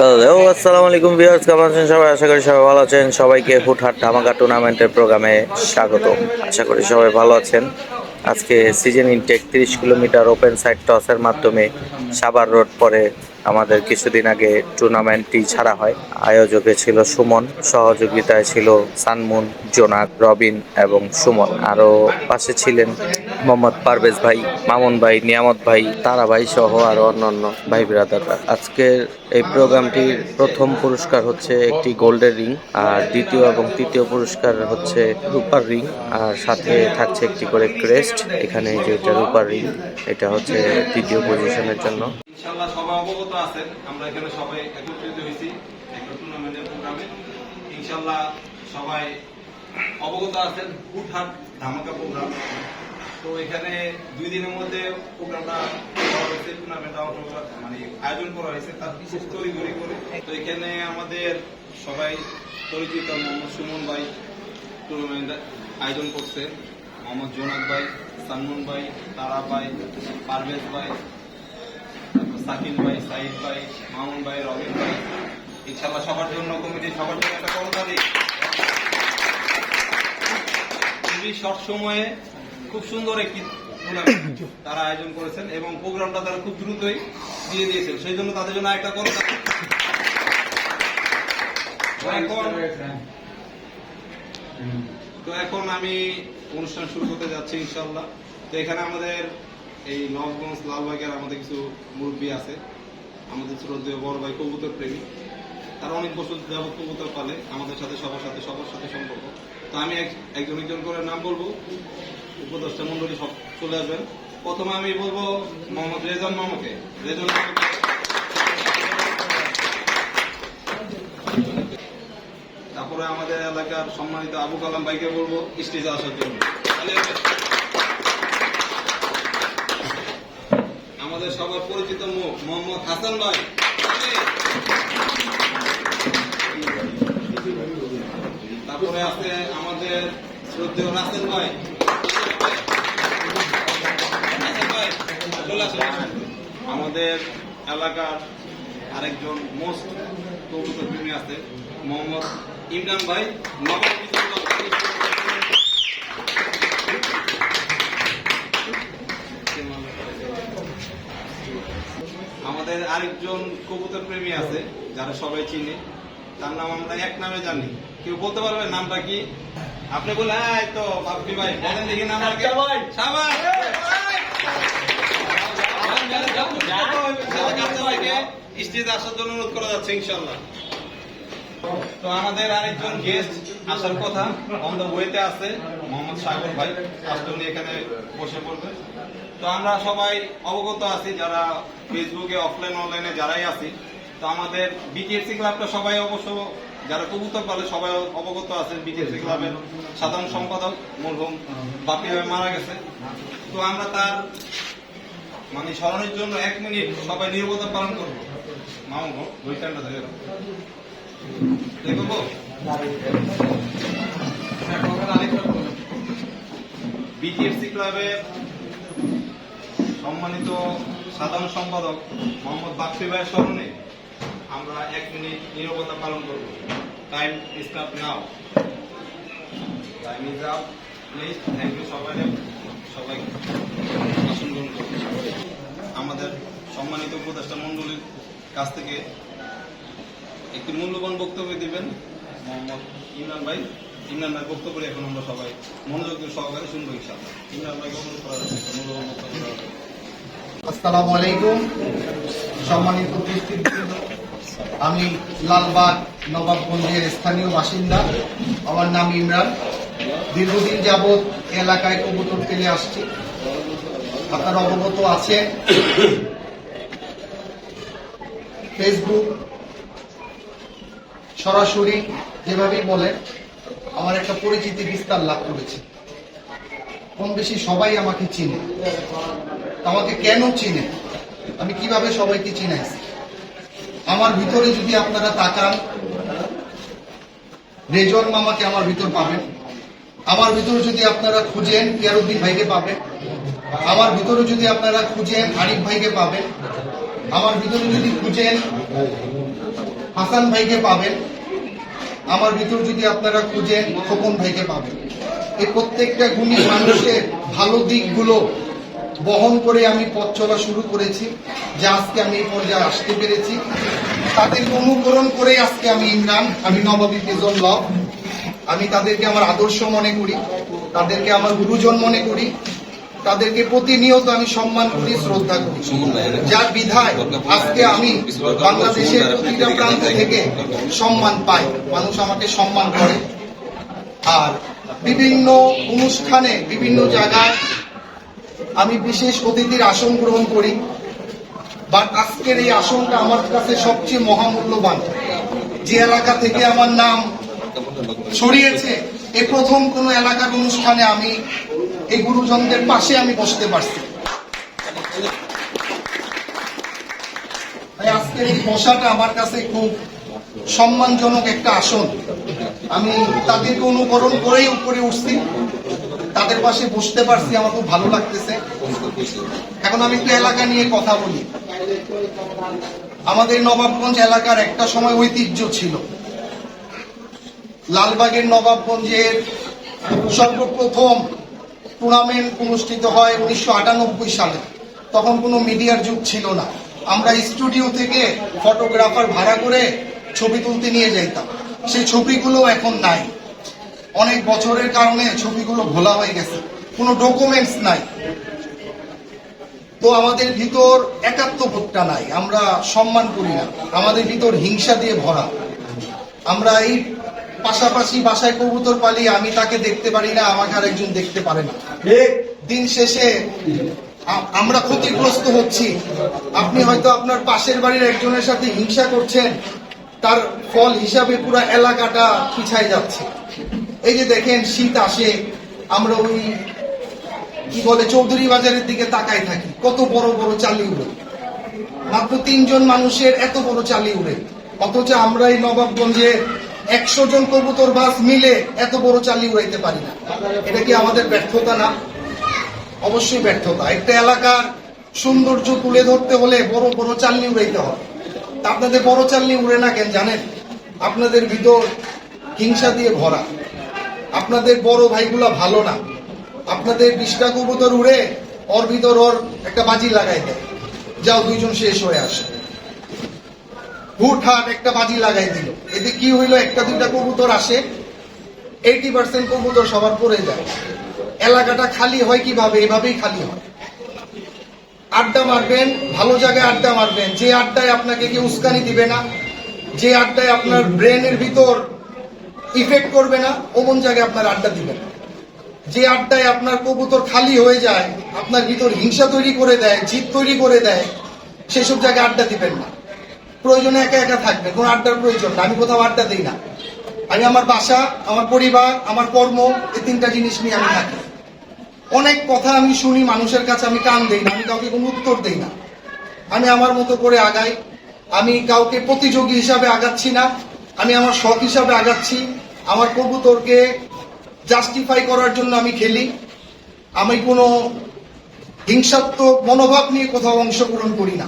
Hello আসসালামু আলাইকুম viewers, কেমন আছেন সবাই? আশা করি সবাই ভালো আছেন। সবাইকে হুটহাট ধামাকা টুর্নামেন্টের প্রোগ্রামে স্বাগত আশা করি সবাই ভালো আছেন। আজকে সিজন ইনটেক তিরিশ কিলোমিটার ওপেন সাইড টসের মাধ্যমে সাবার রোড পরে আমাদের কিছুদিন আগে টুর্নামেন্টটি ছাড়া হয়। আয়োজকে ছিল সুমন, সহযোগিতায় ছিল সানমুন, জোনাক, রবিন এবং সুমন। আরও পাশে ছিলেন মোহাম্মদ পারভেজ ভাই, মামুন ভাই, নিয়ামত ভাই, তারা ভাই সহ আরও অন্যান্য ভাই ব্রাদাররা। আজকের এই প্রোগ্রামটির প্রথম পুরস্কার হচ্ছে একটি গোল্ডের রিং, আর দ্বিতীয় এবং তৃতীয় পুরস্কার হচ্ছে রূপার রিং, আর সাথে থাকছে একটি করে ক্রেস্ট। এখানে এই যে রূপার রিং, এটা হচ্ছে তৃতীয় পজিশনের জন্য। ইনশাল্লাহ সবাই অবগত আছেন। আমরা এখানে সবাই একত্রিত হয়েছি একটা টুর্নামেন্টের প্রোগ্রামে। ইনশাল্লাহ সবাই অবগত আছেন হুটহাট ধামাকা প্রোগ্রাম। তো এখানে দুই দিনের মধ্যে প্রোগ্রামটা করা হয়েছে টুর্নামেন্টটা মানে আয়োজন করা হয়েছে, তার বিশেষ তৈরি করে। তো এখানে আমাদের সবাই পরিচিত মোহাম্মদ সুমন ভাই টুর্নামেন্ট আয়োজন করছে, মোহাম্মদ জোনাক ভাই সালমন ভাই, তারা ভাই, পারভেজ ভাই সাকিব ভাই সাইদ ভাই মামুন ভাই রবিন ভাই ইনশাল্লাহ সবার জন্য কমিটি সবার জন্য একটা করতালি খুবই শর্ট সময়ে খুব সুন্দর একটি তারা আয়োজন করেছেন এবং প্রোগ্রামটা তারা খুব দ্রুতই দিয়ে দিয়েছেন। সেই জন্য তাদের জন্য একটা তো এখন তো এখন আমি অনুষ্ঠান শুরু করতে যাচ্ছি ইনশাল্লাহ তো এখানে আমাদের এই নবগঞ্জ লালবাগের আমাদের কিছু মুরব্বী আছে, আমাদের শ্রদ্ধেয় বড় ভাই কবুতর প্রেমী। তারা অনেক বছর যাবত কবুতর পালে, আমাদের সাথে, সবার সাথে সবার সাথে সম্পর্ক। তো আমি এক- একজন একজন করে নাম বলব। উপদেষ্টা মন্ডলী সব চলে আসবেন। প্রথমে আমি বলব মোহাম্মদ রেজন মামাকে। রেজন তারপরে আমাদের এলাকার সম্মানিত আবু কালাম ভাইকে বলব, স্টেজে আসার জন্য। আমাদের সবার পরিচিত মুখ মোহাম্মদ হাসান ভাই। তারপরে আছে আমাদের শ্রদ্ধেয় রাসেল ভাই। আমাদের এলাকার আরেকজন মোস্ট কবুতর আছে, মোহাম্মদ ইমরান ভাই। নগর আমাদের আরেকজন কবুতর প্রেমী আছে যারা সবাই চিনে। তার নাম আমরা এক নামে জানি। কেউ বলতে পারবে নামটা কি? আপনি বলে এই তো বাপ্পি ভাই বলেন দেখি নাম স্টেজে আসার জন্য অনুরোধ করা যাচ্ছে ইনশাল্লাহ তো আমাদের আরেকজন গেস্ট আসার কথা। অন দ্য ওয়েতে আছে মোহাম্মদ সাগর ভাই। আজকে উনি এখানে বসে পড়বে। তো আমরা সবাই অবগত আছি, যারা ফেসবুকে অফলাইন অনলাইনে যারাই আছি, তো আমাদের বিটিএফসি ক্লাবটা সবাই অবশ্য যারা কবুতর পালে সবাই অবগত আছেন বিটিএফসি ক্লাবের সাধারণ সম্পাদক মরহুম বাপি ভাই মারা গেছে। তো আমরা তার মানে স্মরণের জন্য এক মিনিট সবাই নির্বতা পালন করব। মামু ক্লাবের সম্মানিত সাধারণ সম্পাদক মোহাম্মদ বাক্সি ভাইয়ের স্মরণে আমরা এক মিনিট নিরবতা পালন করব। Time start now time is up please thank you সবাই সবাই আসন গ্রহণ আমাদের সম্মানিত উপদেষ্টা মন্ডলীর কাছ থেকে একটি মূল্যবান বক্তব্য দিবেন মোহাম্মদ ইমরান ভাই। ইমরান ভাই বক্তব্য এখন আমরা সবাই মনোযোগ সহকারে শুনব ইমরান ভাই অনুরোধ করা মূল্যবান বক্তব্য। আসসালামু আলাইকুম। সম্মানিত আমি লালবাগ নবাবগঞ্জের স্থানীয় বাসিন্দা। আমার নাম ইমরান। দীর্ঘদিন যাবৎ এলাকায় কবুতর ফেলে আসছি। আপনারা অবগত আছেন। ফেসবুক সরাসরি যেভাবেই বলেন আমার একটা পরিচিতি বিস্তার লাভ করেছে। কম বেশি সবাই আমাকে চিনে। আমাকে কেন চিনে? আমি কীভাবে সবাইকে চিনাইছি আমার ভিতরে যদি আপনারা তাকান রেজন মামাকে আমার ভিতর পাবেন। আমার ভিতরে যদি আপনারা খুঁজেন ইয়ারুদ্দিন ভাইকে পাবেন। আমার ভিতরে যদি আপনারা খুঁজেন, আরিফ ভাইকে পাবেন। আমার ভিতরে যদি খুঁজেন, হাসান ভাইকে পাবেন। আমার ভিতর যদি আপনারা খুঁজেন, খোকন ভাইকে পাবেন। এই প্রত্যেকটা গুণী মানুষের ভালো দিকগুলো বহন করে আমি পথ চলা শুরু করেছি, যে আজকে আমি এই পর্যায়ে আসতে পেরেছি। তাদের অনুকরণ করে আজকে আমি ইমরান, আমি নবাবী প্রিজন ল আমি তাদেরকে আমার আদর্শ মনে করি, তাদেরকে আমার গুরুজন মনে করি, তাদেরকে প্রতিনিয়ত আমি সম্মান করি, শ্রদ্ধা করি। যার বিধায় আজকে আমি বাংলাদেশের প্রতিটা প্রান্ত থেকে সম্মান পাই। মানুষ আমাকে সম্মান করে। আর বিভিন্ন অনুষ্ঠানে, বিভিন্ন জায়গায় আমি বিশেষ অতিথির আসন গ্রহণ করি, বা আজকের এই আসনটা আমার কাছে সবচেয়ে মহামূল্যবান। যে এলাকা থেকে আমার নাম ছড়িয়েছে, এ প্রথম কোন এলাকার অনুষ্ঠানে আমি এই গুরুজনদের পাশে আমি বসতে পারছি। আজকের এই বসাটা আমার কাছে খুব সম্মানজনক একটা আসন। আমি তাদেরকে অনুকরণ করেই উপরে উঠছি। তাদের পাশে বসতে পারছি, আমার খুব ভালো লাগতেছে। এখন আমি একটু এলাকা নিয়ে কথা বলি। আমাদের নবাবগঞ্জ এলাকার একটা সময় ঐতিহ্য ছিল। লালবাগের নবাবগঞ্জের সর্বপ্রথম টুর্নামেন্ট অনুষ্ঠিত হয় উনিশশো আটানব্বই সালে। তখন কোনো মিডিয়ার যুগ ছিল না। আমরা স্টুডিও থেকে ফটোগ্রাফার ভাড়া করে ছবি তুলতে নিয়ে যাইতাম। সেই ছবিগুলো এখন নাই। অনেক বছরের কারণে ছবিগুলো ভোলা হয়ে গেছে। কোনো ডকুমেন্টস নাই। তো আমাদের ভিতর একাত্মবোধটা নাই, আমরা সম্মান করি না, আমাদের ভিতর হিংসা দিয়ে ভরা। আমরা এই পাশাপাশি বাসায় কবুতর পালি, আমি তাকে দেখতে পারি না, আমাকে আর একজন দেখতে পারে না। দিন শেষে আমরা ক্ষতিগ্রস্ত হচ্ছি। আপনি হয়তো আপনার পাশের বাড়ির একজনের সাথে হিংসা করছেন, তার ফল হিসাবে পুরো এলাকাটা পিছায় যাচ্ছে। এই যে দেখেন, শীত আসে, আমরা ওই কি বলে চৌধুরী বাজারের দিকে তাকাই থাকি? কত বড় বড় চালি উড়ে। মাত্র তিনজন মানুষের এত বড় চালি উড়ে। অথচ আমরা এই নবাবগঞ্জে একশো জন কবুতর, বাস মিলে এত বড় চালি উড়াইতে পারি না। এটা কি আমাদের ব্যর্থতা না? অবশ্যই ব্যর্থতা। একটা এলাকার সৌন্দর্য তুলে ধরতে হলে বড় বড় চালনি উড়াইতে হবে। আপনাদের বড় চালনি উড়ে না কেন জানেন? আপনাদের ভিতর হিংসা দিয়ে ভরা। আপনাদের বড় ভাইগুলা ভালো না। আপনাদের বিশটা কবুতর উড়ে ওর ভিতর ওর একটা বাজি লাগাই দেয়। যাও, দুইজন শেষ হয়ে আসে। হুটহাট একটা বাজি লাগাই দিল। এতে কি হইল, একটা দুইটা কবুতর আসে এইটি পার্সেন্ট কবুতর সবার পরে যায়। এলাকাটা খালি হয় কীভাবে? এভাবেই খালি হয়। আড্ডা মারবেন, ভালো জায়গায় আড্ডা মারবেন। যে আড্ডায় আপনাকে কেউ উস্কানি দিবে না, যে আড্ডায় আপনার ব্রেনের ভিতর ইফেক্ট করবে না, ওমন জায়গায় আপনার আড্ডা দিবেন। যে আড্ডায় আপনার কবুতর খালি হয়ে যায়, আপনার ভিতর হিংসা তৈরি করে দেয়, জিদ তৈরি করে দেয়, সেসব জায়গায় আড্ডা দিবেন না। প্রয়োজনে একা একা থাকবে কোনো আড্ডার প্রয়োজন না, আমি কোথাও আড্ডা দিই না। আমি আমার বাসা, আমার পরিবার, আমার কর্ম, এই তিনটা জিনিস নিয়ে আমি থাকি। অনেক কথা আমি শুনি, মানুষের কাছে আমি কান দেই না, আমি কাউকে কোনো উত্তর দেই না। আমি আমার মতো করে আগাই। আমি কাউকে প্রতিযোগী হিসাবে আগাচ্ছি না। আমি আমার শখ হিসাবে আগাচ্ছি। আমার কবুতরকে জাস্টিফাই করার জন্য আমি খেলি। আমি কোনো হিংসাত্মক মনোভাব নিয়ে কোথাও অংশগ্রহণ করি না।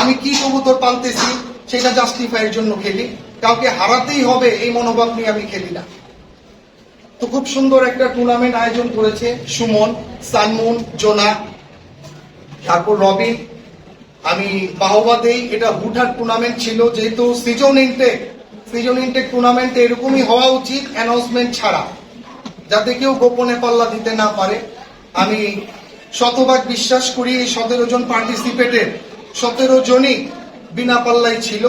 আমি কি কবুতর পালতেছি সেটা জাস্টিফাইয়ের জন্য খেলি। কাউকে হারাতেই হবে এই মনোভাব নিয়ে আমি খেলি না। তো খুব সুন্দর একটা টুর্নামেন্ট আয়োজন করেছে সুমন, সানমুন, জোনা, তারপর রবিন। আমি বাহবা দেই এটা হুটহাট টুর্নামেন্ট ছিল। যেহেতু সিজন ইনটেক সিজন ইনটেক টুর্নামেন্টে এরকমই হওয়া উচিত অ্যানাউন্সমেন্ট ছাড়া। যাতে কেউ গোপনে পাল্লা দিতে না পারে। আমি শতভাগ বিশ্বাস করি এই সতেরো জন পার্টিসিপেটের সতেরো জনই বিনা পাল্লাই ছিল।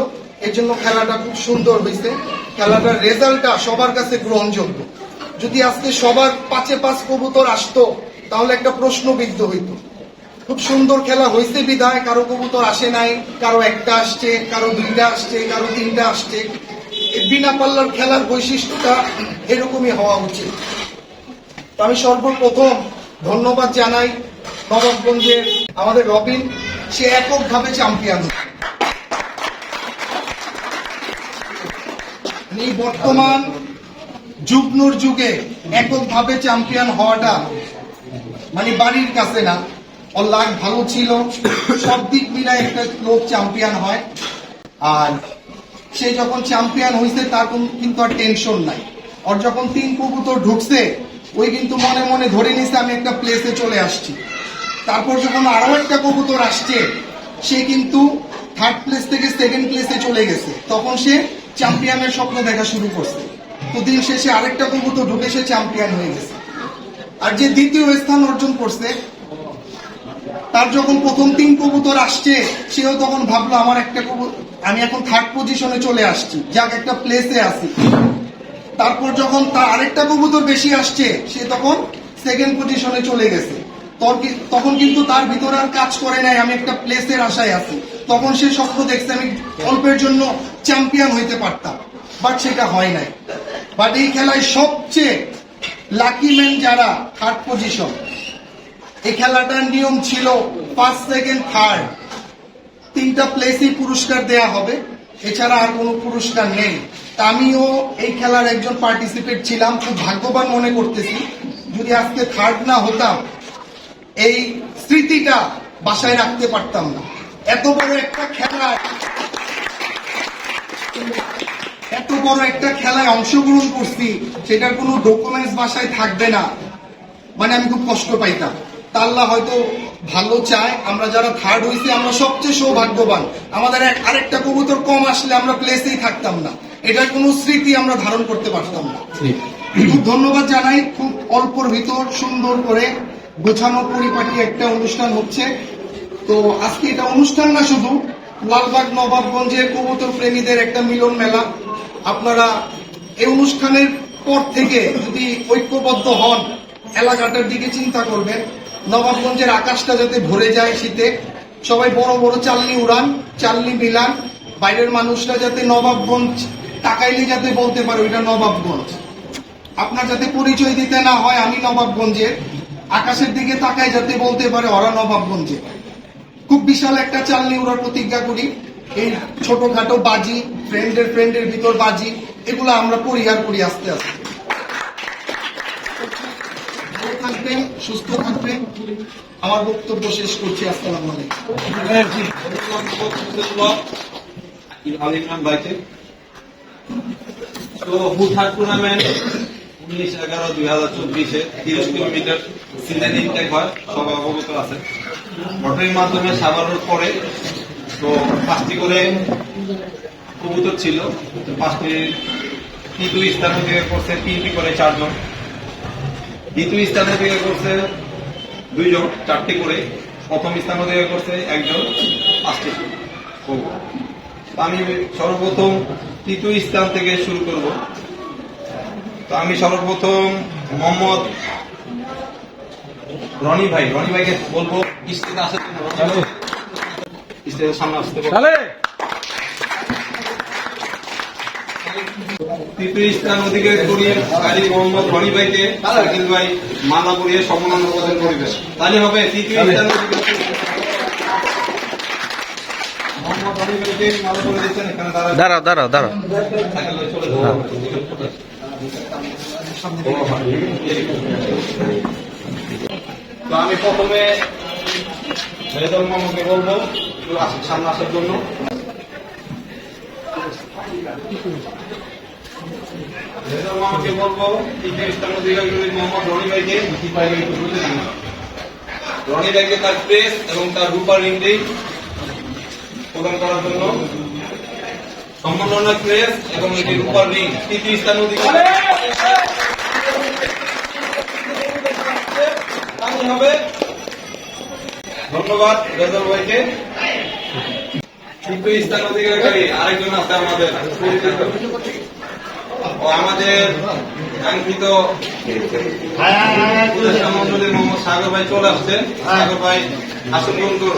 এই জন্য খেলাটা খুব সুন্দর হয়েছে। খেলাটার রেজাল্টটা সবার কাছে গ্রহণযোগ্য। যদি আজকে সবার পাঁচে পাঁচ কবুতর আসতো, তাহলে একটা প্রশ্নবিদ্ধ হইতো। খুব সুন্দর খেলা হয়েছে বিধায়, কারও কবুতর আসে নাই, কারও একটা আসছে, কারও দুইটা আসছে, কারও তিনটা আসছে। বিনা পাল্লার খেলার বৈশিষ্ট্যটা এরকমই হওয়া উচিত। আমি সর্বপ্রথম ধন্যবাদ জানাই নবাবগঞ্জের আমাদের রবিন। সে এককভাবে চ্যাম্পিয়ন এই বর্তমান যুগনুর যুগে এককভাবে চ্যাম্পিয়ন হওয়াটা মানে বাড়ির কাছে না। ওর লাগ ভালো ছিল। সব দিক মিলায় একটা লোক চ্যাম্পিয়ন হয়। আর সে যখন চ্যাম্পিয়ন হয়েছে তার কোন- কিন্তু আর টেনশন নাই। ওর যখন তিন কবুতর ঢুকছে ওই কিন্তু মনে মনে ধরে নিছে আমি একটা প্লেসে চলে আসছি। তারপর যখন আরও একটা কবুতর আসছে, সে কিন্তু থার্ড প্লেস থেকে সেকেন্ড প্লেসে চলে গেছে। তখন সে চ্যাম্পিয়নের স্বপ্ন দেখা শুরু করছে। তো দিন শেষে আরেকটা কবুতর ঢুকে সে চ্যাম্পিয়ন হয়ে গেছে। আর যে দ্বিতীয় স্থান অর্জন করছে, তার যখন প্রথম তিন কবুতর আসছে, সেও তখন ভাবলো, আমার একটা কবুতর আমি এখন থার্ড পজিশনে চলে আসছি। যাক, একটা প্লেসে আছি। তারপর যখন তার আরেকটা কবুতর বেশি আসছে, সে তখন সেকেন্ড পজিশনে চলে গেছে। তখন কিন্তু তার ভিতরে আর কাজ করে নাই, আমি একটা প্লেসের আশায় আছি। তখন সে স্বপ্ন দেখছে, আমি অল্পের জন্য চ্যাম্পিয়ন হইতে পারতাম। বাট সেটা হয় নাই। বাট এই খেলায় সবচেয়ে লাকি ম্যান যারা থার্ড পজিশন এই খেলাটার নিয়ম ছিল ফার্স্ট সেকেন্ড থার্ড তিনটা প্লেসই পুরস্কার দেয়া হবে। এছাড়া আর কোনো পুরস্কার নেই। আমিও এই খেলার একজন পার্টিসিপেট ছিলাম, খুব ভাগ্যবান মনে করতেছি। যদি আজকে থার্ড না হতাম, এই স্মৃতিটা বাসায় রাখতে পারতাম না। এত বড় একটা খেলায়, এত বড় একটা খেলায় অংশগ্রহণ করছি, সেটার কোনো ডকুমেন্টস বাসায় থাকবে না। মানে আমি খুব কষ্ট পাইতাম। তা আল্লাহ হয়তো ভালো চায়, আমরা যারা থার্ড হয়েছি, আমরা সবচেয়ে সৌভাগ্যবান। আমাদের আরেকটা কবুতর কম আসলে আমরা প্লেসেই থাকতাম না। এটার কোনো স্মৃতি আমরা ধারণ করতে পারতাম না। খুব ধন্যবাদ জানাই খুব অল্পর ভিতর সুন্দর করে গোছানো পরিপাটি একটা অনুষ্ঠান হচ্ছে। তো আজকে এটা অনুষ্ঠান না শুধু লালবাগ নবাবগঞ্জের কবুতর প্রেমীদের একটা মিলন মেলা। আপনারা এই অনুষ্ঠানের পর থেকে যদি ঐক্যবদ্ধ হন এলাকাটার দিকে চিন্তা করবেন। নবাবগঞ্জের আকাশটা যাতে ভরে যায় শীতে সবাই বড় বড় চালনি উড়ান চালনি মিলান বাইরের মানুষরা যাতে নবাবগঞ্জ তাকাইলে যাতে বলতে পারে ওইটা নবাবগঞ্জ। আপনার যাতে পরিচয় দিতে না হয় আমি নবাবগঞ্জের। আকাশের দিকে তাকাই যাতে বলতে পারে ওরা নবাবগঞ্জে খুব বিশাল একটা চালনি ওরা প্রতিজ্ঞা করি। এই ছোটখাটো বাজি ফ্রেন্ডের ফ্রেন্ডের ভিতর বাজি এগুলো আমরা পরিহার করি আস্তে আস্তে। থাকবেন সুস্থ থাকবেন। আমার বক্তব্য শেষ করছি আসসালামু আলাইকুম। তো হুথার টুর্নামেন্ট উনিশ এগারো দুই হাজার চব্বিশে তিরিশ কিলোমিটার সিলেন ইনটেক হয় সবাই অবগত আছে। লটারির মাধ্যমে সাবার রোড পরে তো পাঁচটি করে কবুতর ছিল পাঁচটি তৃতীয় স্থান থেকে করছে তিনটি করে চারজন। দ্বিতীয় স্থান থেকে করছে দুইজন, চারটি করে। প্রথম স্থান থেকে করছে একজন, পাঁচটি কবুতর। আমি সর্বপ্রথম তৃতীয় স্থান থেকে শুরু করব। তো আমি সর্বপ্রথম মোহাম্মদ রনি ভাই রনি ভাইকে বলব স্টেজে আসার জন্য স্টেজের সামনে আসতে তৃতীয় স্থান অধিকার করিয়ে কাজী মোহাম্মদ রনি ভাইকে শাকিল ভাই মালা পরিয়ে সম্মাননা প্রদান করিবে তাহলে হবে তৃতীয় স্থান অধিকার করিয়ে- মোহাম্মদ রনি ভাইকে মালা পরিয়ে দিচ্ছেন এখানে তারা দাঁড়াও দাঁড়াও দাঁড়াও। আমি প্রথমে মামাকে বলব সামনে আসার জন্য। মামাকে বলব মোহাম্মদ রনি ভাইকে রনি ভাইকে তার প্রেস এবং তার রূপার রিংটি প্রদান করার জন্য সম্মাননা প্রেস এবং এটি রূপার রিং। তৃতীয় স্থান অধিকারী? হবে। ধন্যবাদ রেজাল ভাইকে। তৃতীয় স্থান অধিকারী আরেকজন আছে আমাদের। আমাদের কাঙ্ক্ষিত উপদেষ্টা মন্ডলী মোহাম্মদ সাগর ভাই চলে আসছে সাগর ভাই আসন গ্রহণ করুন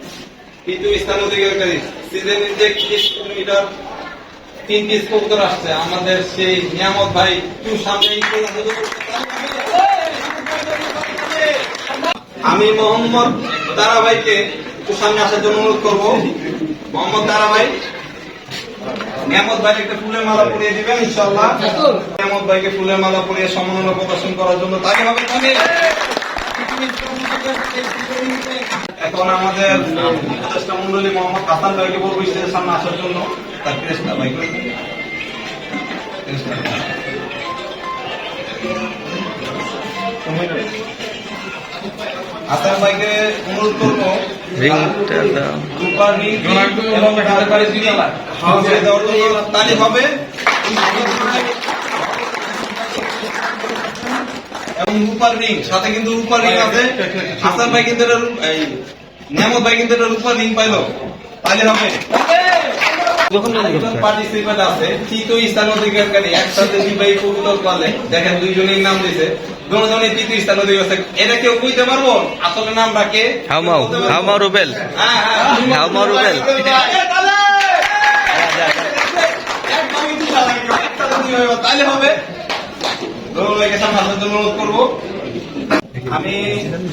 কিন্তু স্থান অধিকারী সিজন তিরিশ কিলোমিটার, তিন কবুতর আসছে। আমাদের সেই নিয়ামত ভাই একটু সামনে আমি মোহাম্মদ তারা ভাইকে একটু সামনে আসার জন্য অনুরোধ করব। মোহাম্মদ তারা ভাই নিয়ামত ভাইকে একটা ফুলের মালা পরিয়ে দিবেন ইনশাল্লাহ নিয়ামত ভাইকে ফুলের মালা পরিয়ে সম্মাননা প্রদর্শন করার জন্য তাকে হবে। এখন আমাদের উপদেষ্টা মন্ডলী মোহাম্মদ হাসান ভাইকে বলব স্টেজের সামনে আসার জন্য। তার ক্রেস্টটা ভাই হাসান ভাইকে অনুরোধ করব এবং দেওয়ার জন্য তালি হবে এবং রূপার রিং সাথে কিন্তু রূপার রিং আছে। হাসান ভাই কিন্তু এটা এই নিয়ামত ভাই কিন্তু এটা রূপার রিং পাইলো। তালি হবে। পার্টিসিপেন্ট আছে তৃতীয় স্থান অধিকারী একসাথে দুই কবুতর পালে দেখেন দুইজনের নাম দিছে দুজনে তৃতীয় স্থান অধিকার আছে এটা কেউ কইতে পারব? আসলে নামটা কে হাউমাউ হাউমাউ রুবেল? হ্যাঁ, হ্যাঁ। হাউমাউ রুবেল? তাহলে হবে। রুবেল ভাইকে সামনে আসার অনুরোধ করব আমি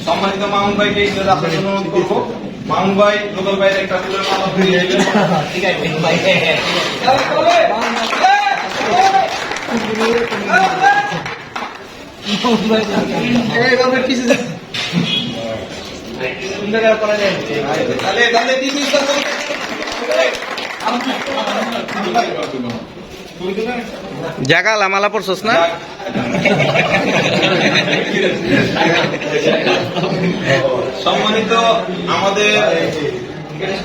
সম্মানিত মামুন ভাইকে জন্য অনুরোধ করব মামুন ভাই ভাইয়ের একটা ফুলের মালা ফিরিয়ে দিবেন তাহলে তাহলে তৃতীয় স্থান জাগাল আমালা পড়ছস না সম্মানিত আমাদের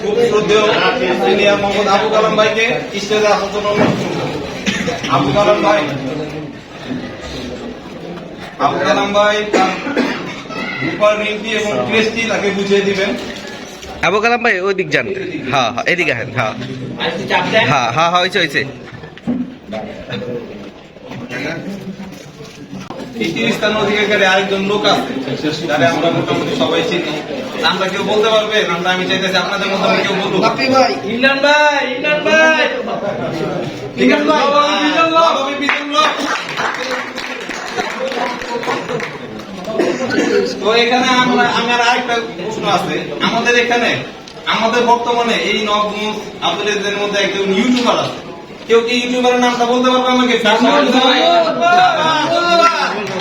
খুব শ্রদ্ধেয় সিনিয়র মোহাম্মদ আবু কালাম ভাইকে স্টেজে আবু কালাম ভাই আবু কালাম ভাই রূপার বুঝিয়ে দিবেন। আবু কালাম ভাই ওই দিক যান। হ্যাঁ হ্যাঁ এদিকে হ্যাঁ হ্যাঁ। হ্যাঁ হ্যাঁ হয়েছে হয়েছে। তৃতীয় স্থান অধিকারী আরেকজন লোক আছে যারা আমরা মোটামুটি সবাই চিনি। নামটা কেউ বলতে পারবে? নামটা আমি চাইতেছি আপনাদের মধ্যে আমি কেউ বলব ইমরান ভাই ইমরান ভাই। বিজন লোক। তো এখানে আমরা আমার আরেকটা প্রশ্ন আছে। আমাদের এখানে আমাদের বর্তমানে এই নবগঞ্জ আব্দুলের মধ্যে একজন ইউটিউবার আছে। কেউ কি ইউটিউবারের নামটা বলতে পারবে আমাকে?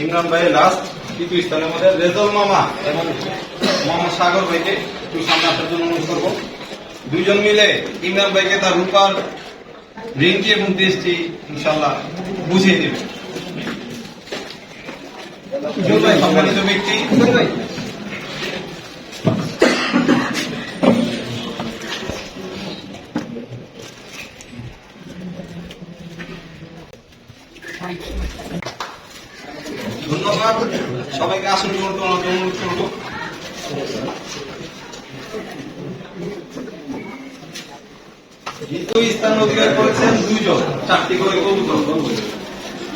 ইমরান ভাই লাস্ট তৃতীয় স্থানের মধ্যে রেজল মামা এবং মোহাম্মদ সাগর ভাইকে একটু সামনে আসার জন্য অনুরোধ করব। দুইজন মিলে ইমরান ভাইকে তার রূপার রিংটি এবং টেস্টটি ইনশাল্লাহ বুঝিয়ে দেবে। সম্মানিত ব্যক্তি ধন্যবাদ। সবাইকে আসন গ্রহণ করার অনুরোধ করব। দ্বিতীয় স্থান অধিকার করেছেন দুইজন চারটি করে কবুতর।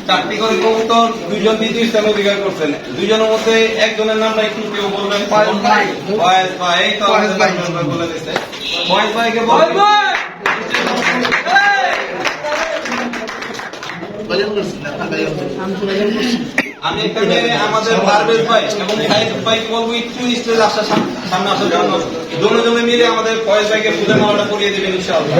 চারটি করে কবুতর দুইজন দ্বিতীয় স্থান অধিকার করছেন। দুইজনের মধ্যে একজনের নামটা একটু কেউ বলবেন? ফয়েজ ভাই। ফয়েজ ভাই তো বলে দিচ্ছে ফয়েজ ভাইকে ভাই! বলবেন আমি এখানে আমাদের পারভেজ ভাই এবং বলব, একটু স্টেজ আসার সামনে আসার জন্য জমে জমে মিলে আমাদের ভাইকে মালাটা পরিয়ে দিবেন ইনশাআল্লাহ।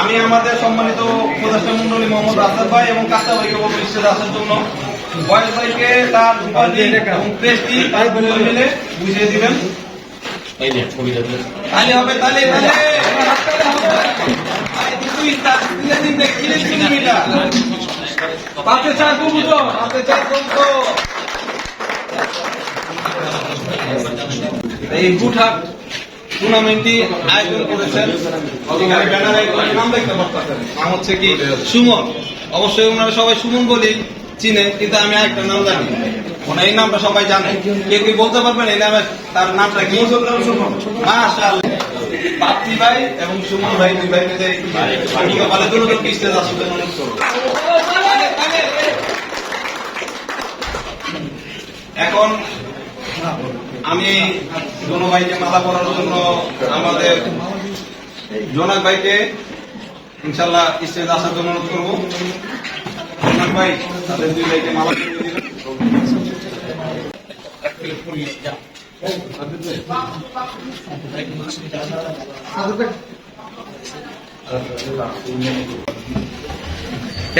আমি আমাদের সম্মানিত উপদেষ্টা মন্ডলী মোহাম্মদ রাসাদ ভাই এবং কাস্তা ভাইকে বলব আসার জন্য বয়স ভাইকে তার উপাধি এবং তার মিলে বুঝিয়ে দিবেন। তাহলে হবে তাহলে তাহলে দুই চার তিনে তিনটে তিরিশ চার কবুতর পাঁচে এই গুটহাট টুর্নামেন্টটি আয়োজন করেছেন। ব্যানারে নাম দেখতে নাম হচ্ছে কি? সুমন। অবশ্যই ওনারা সবাই সুমন বলেই চিনে, কিন্তু আমি একটা নাম জানি। ওনার এই নামটা সবাই জানে। কেউ কি বলতে পারবেন এই নামে? তার নামটা কি? বাপ্তি ভাই এবং সুমন ভাই দুই ভাই মিলে ভূমিকা পালে দুটো এখন আমি দোনো ভাইকে মালা পরার জন্য আমাদের জোনাক ভাইকে ইনশাল্লাহ স্টেজ আসার জন্য অনুরোধ করব। জোনাক ভাই তাদের দুই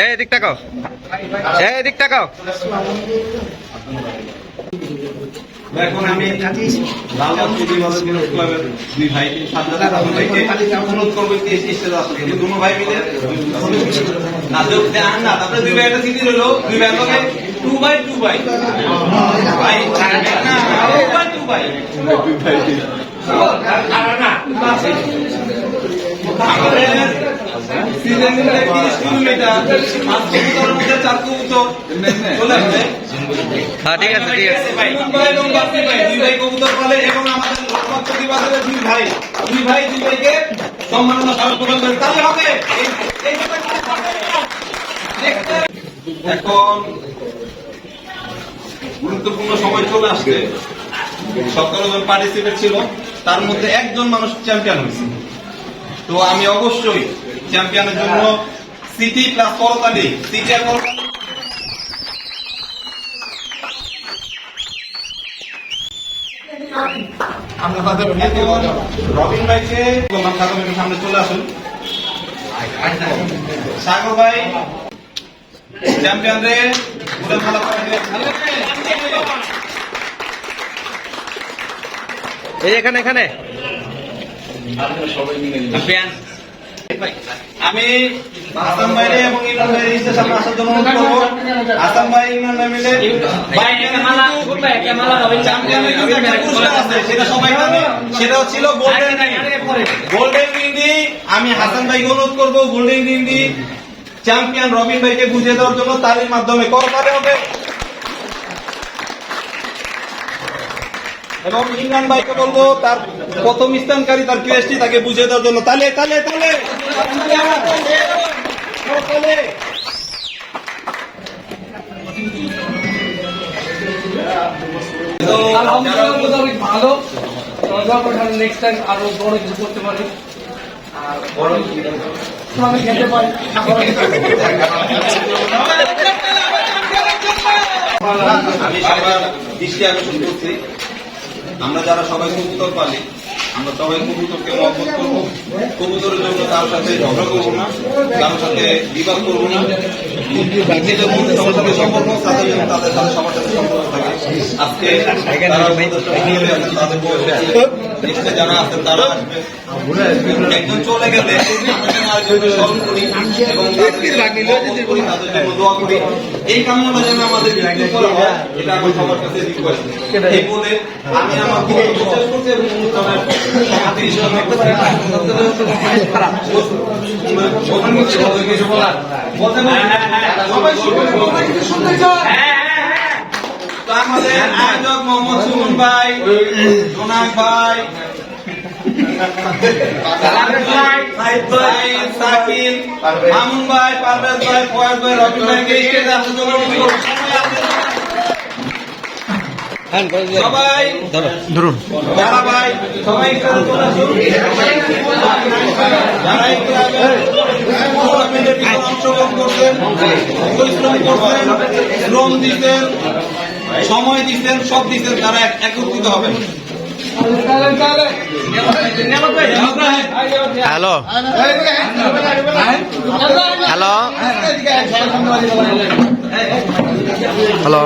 এদিক টাকাও এদিক তাকাও এখন আমি বিনোদ ক্লাবের দুই ভাইকে অনুরোধ করব স্টেজে আসতে কিন্তু দুনো ভাই মিলে না দেন না তারপরে দুই ভাই একটা সিটি রইল। দুই ভাই লোকে টু বাই টু বাই ভাই না টু বাই টু বাই আমাদের ঠিক আছে ঠিক আছে। এখন গুরুত্বপূর্ণ সময় চলে আসছে। সতেরো জন পার্টিসিপেট ছিল, তার মধ্যে একজন মানুষ চ্যাম্পিয়ন হয়েছে। তো আমি অবশ্যই চ্যাম্পিয়নের জন্য সিটি প্লাস করতালি সিটি রবিন ভাইকে সাগর সামনে চলে আসুন। সাগর ভাই চ্যাম্পিয়ন ঘুরে ভালো এই এখানে এখানে। আমি আসাম ভাইরে এবং ইমরান সামনে আসার জন্য অনুরোধ করব। আসাম ভাই ইমরান ভাই মিলে আছে, সেটা সবাই জানে। সেটা ছিল গোল্ডেন গোল্ডেন রিংডি আমি হাসান ভাইকে অনুরোধ করব গোল্ডেন চ্যাম্পিয়ন রবিন ভাইকে বুঝিয়ে দেওয়ার জন্য তালির মাধ্যমে। করতে হবে। এবং ইমরান ভাইকে বলব তার প্রথম স্থানকারী তার ক্রেসটি তাকে বুঝিয়ে দেওয়ার জন্য। তালে তালে তালে! আমি আমি সবার দৃষ্টি আকর্ষণ করছি। আমরা যারা সবাই কবুতর পালি, আমরা সবাই কবুতরকে মহবত করব। কবুতরের জন্য কারোর সাথে ঝগড়া করব না কারোর সাথে বিবাদ করব না। নিজেদের মধ্যে সবার সাথে সম্পর্ক তাদের তাদের সাথে সবার সাথে সম্পর্ক থাকে আজকে তাদের যারা আছেন তারা একজন চলে গেলে এই কামনাটা যেন আমাদের এটা আমি সবার কাছে রিকোয়েস্ট এই বলে আমি আমার বক্তব্য করছি এবং সবাই শুনতে চায় আমাদের আয়োজক মোহাম্মদ সুমন ভাই, জোনাক ভাই। সবাই ধরুন সবাই, যারা অংশগ্রহণ করছেন, পরিশ্রম করছেন, শ্রম দিচ্ছেন সময় দিচ্ছেন সব দিচ্ছেন তারা একত্রিত হবেন হ্যালো। হ্যালো। হ্যালো।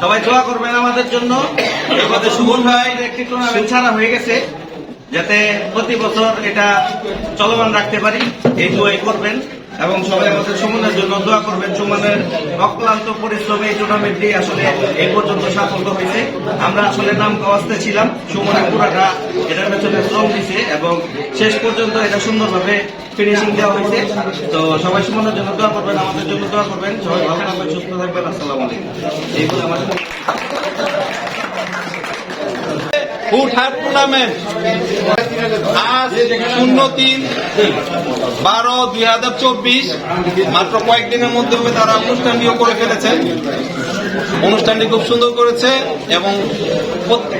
সবাই দোয়া করবেন আমাদের জন্য। আমাদের সুমন ভাই একটি টুর্নামেন্ট ছাড়া হয়ে গেছে। যাতে প্রতি বছর এটা চলমান রাখতে পারি, এই দোয়াই করবেন এবং সবাই আমাদের সুমনের জন্য দোয়া করবেন। সুমনের অক্লান্ত পরিশ্রমে এই টুর্নামেন্টটি আসলে এই পর্যন্ত সাফল্য হয়েছে। আমরা আসলে নাম কাওয়াজতে ছিলাম, সুমনের পুরাটা এটার পেছনে শ্রম দিছে এবং শেষ পর্যন্ত এটা সুন্দরভাবে ফিনিশিং দেওয়া হয়েছে। তো সবাই সুমনের জন্য দোয়া করবেন, আমাদের জন্য দোয়া করবেন। সবাই ভালো থাকবেন, সুস্থ থাকবেন, আসসালামু আলাইকুম। এইগুলো আমার হুটহাট টুর্নামেন্ট আজ শূন্য তিন বারো দুই হাজার চব্বিশ। মাত্র কয়েকদিনের মধ্যে তারা অনুষ্ঠানটিও করে ফেলেছে। অনুষ্ঠানটি খুব সুন্দর করেছে এবং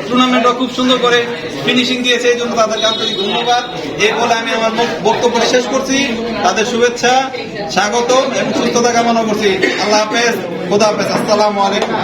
টুর্নামেন্টও খুব সুন্দর করে ফিনিশিং দিয়েছে, এই জন্য তাদেরকে আন্তরিক ধন্যবাদ। এই বলে আমি আমার বক্তব্য শেষ করছি। তাদের শুভেচ্ছা, স্বাগত এবং সুস্থতা কামনা করছি। আল্লাহ হাফেজ, খোদা হাফেজ, আসসালামু আলাইকুম।